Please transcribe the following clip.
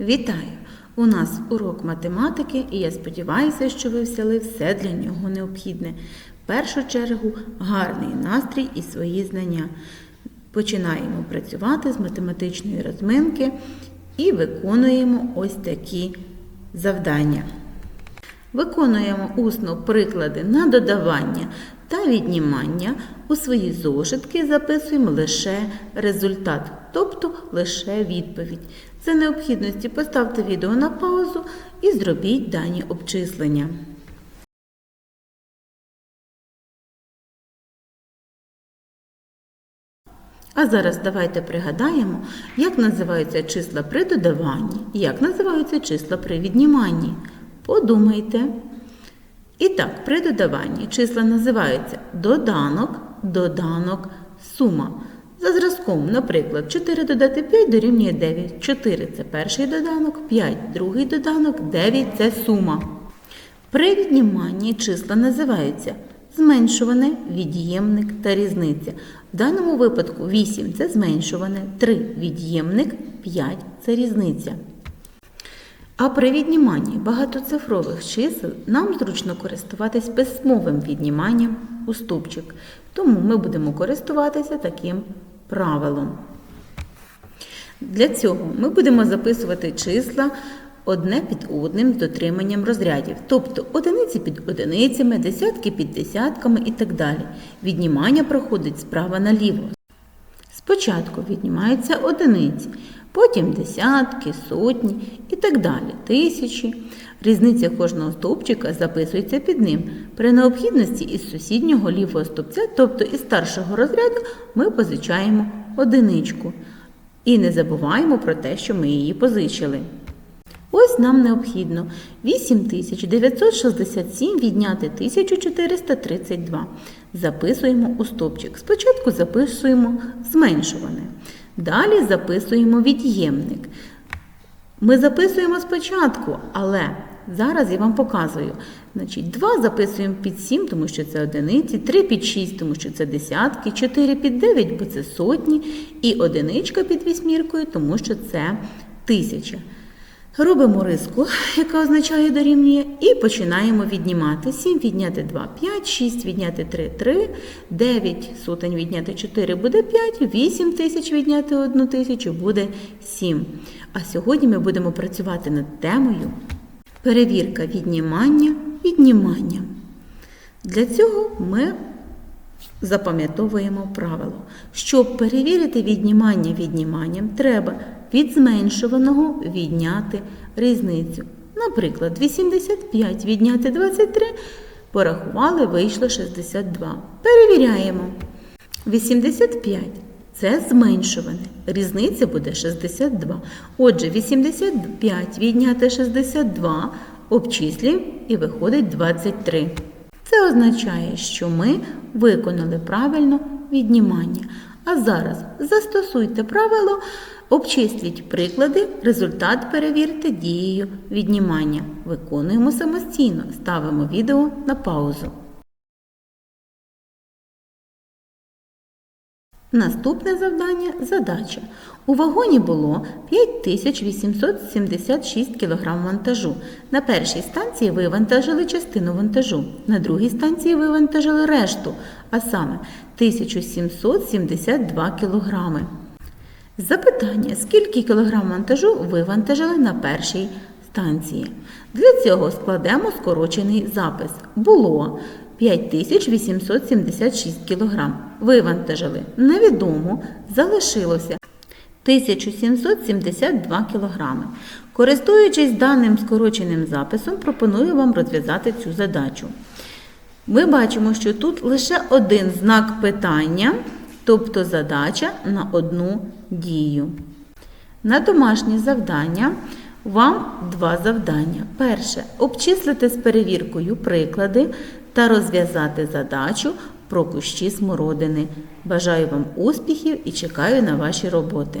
Вітаю! У нас урок математики, і я сподіваюся, що ви взяли все для нього необхідне. В першу чергу гарний настрій і свої знання. Починаємо працювати з математичної розминки і виконуємо ось такі завдання. Виконуємо усно приклади на додавання та віднімання. У свої зошитки записуємо лише результат, тобто лише відповідь. За необхідності поставте відео на паузу і зробіть дані обчислення. А зараз давайте пригадаємо, як називаються числа при додаванні, і як називаються числа при відніманні. Подумайте. І так, при додаванні числа називаються доданок, доданок, сума. За зразком, наприклад, 4 додати 5 дорівнює 9. 4 це перший доданок, 5 другий доданок, 9 це сума. При відніманні числа називаються зменшуване, від'ємник та різниця. В даному випадку 8 це зменшуване, 3 від'ємник, 5 це різниця. А при відніманні багатоцифрових чисел нам зручно користуватись письмовим відніманням у ступчик. Тому ми будемо користуватися таким правилом. Для цього ми будемо записувати числа одне під одним з дотриманням розрядів, тобто одиниці під одиницями, десятки під десятками і так далі. Віднімання проходить справа наліво. Спочатку віднімаються одиниці, потім десятки, сотні і так далі, тисячі. Різниця кожного стовпчика записується під ним. При необхідності із сусіднього лівого стовпця, тобто із старшого розряду, ми позичаємо одиничку. І не забуваємо про те, що ми її позичили. Ось нам необхідно 8967 відняти 1432. Записуємо у стопчик. Спочатку записуємо зменшуване. Далі записуємо від'ємник. Ми записуємо спочатку, але зараз я вам показую. Значить, 2 записуємо під 7, тому що це одиниці, 3 під 6, тому що це десятки, 4 під 9, бо це сотні, і одиничка під вісьміркою, тому що це тисяча. Робимо риску, яка означає дорівнює, і починаємо віднімати. 7 відняти 2 5, 6 відняти 3 3, 9 сотень відняти 4 буде 5, 8 тисяч відняти 1 тисячу буде 7. А сьогодні ми будемо працювати над темою перевірка віднімання віднімання. Для цього ми запам'ятовуємо правило. Щоб перевірити віднімання відніманням, треба від зменшуваного відняти різницю. Наприклад, 85 відняти 23, порахували, вийшло 62. Перевіряємо. 85 це зменшуване. Різниця буде 62. Отже, 85 відняти 62 обчислюємо і виходить 23. Це означає, що ми виконали правильно віднімання. А зараз застосуйте правило, обчисліть приклади, результат перевірте дією віднімання. Виконуємо самостійно, ставимо відео на паузу. Наступне завдання задача. У вагоні було 5876 кг вантажу. На першій станції вивантажили частину вантажу, на другій станції вивантажили решту, а саме 1772 кг. Запитання: скільки кілограм вантажу вивантажили на першій станції? Для цього складемо скорочений запис. Було 5876 кг. Вивантажили невідомо, залишилося 1772 кг. Користуючись даним скороченим записом, пропоную вам розв'язати цю задачу. Ми бачимо, що тут лише один знак питання, тобто задача на одну дію. На домашнє завдання вам два завдання. Перше обчислити з перевіркою приклади та розв'язати задачу про кущі смородини. Бажаю вам успіхів і чекаю на ваші роботи.